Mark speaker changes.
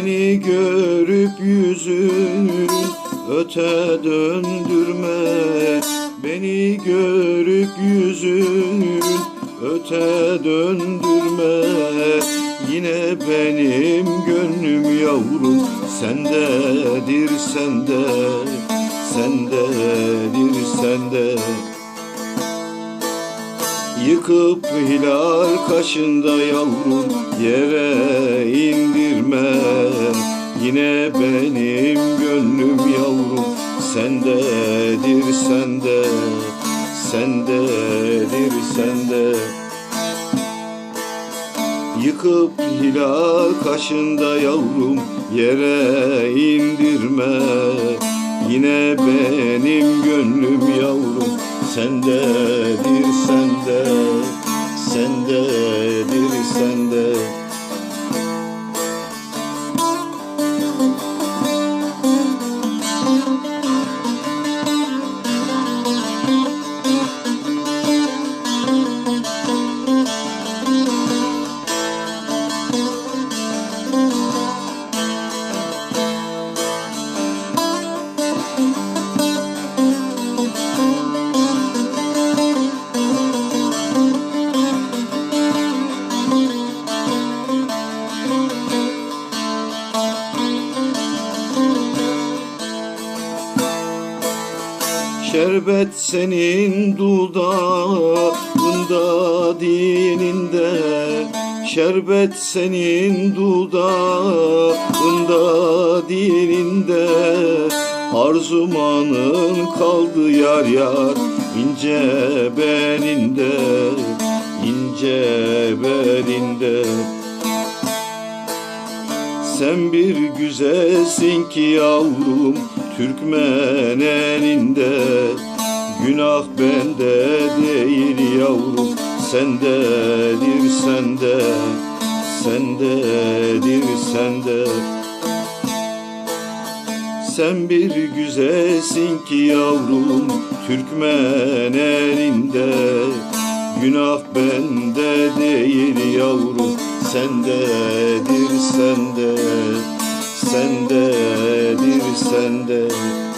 Speaker 1: Beni görüp yüzün öte döndürme. Beni görüp yüzün öte döndürme. Yine benim gönlüm yavrum sendedir sende. Sendedir sende Yıkıp hilal kaşında yavrum yere indirme Yine benim gönlüm yavrum sendedir sende. Sendedir sende. Yıkıp hilal kaşında yavrum yere indirme. Yine benim gönlüm yavrum sendedir sende Sendedir sende Şerbet senin dudağında dininde. Şerbet senin dudağında dininde. Arzumanın kaldı yar yar ince beninde. İnce belinde sen bir güzelsin ki yavrum Türkmen elinde Günah bende değil yavrum. Sendedir sende Sendedir sende. Sen bir güzelsin ki yavrum Türkmen elinde. Günah bende değil yavrum. Sendedir sende sende.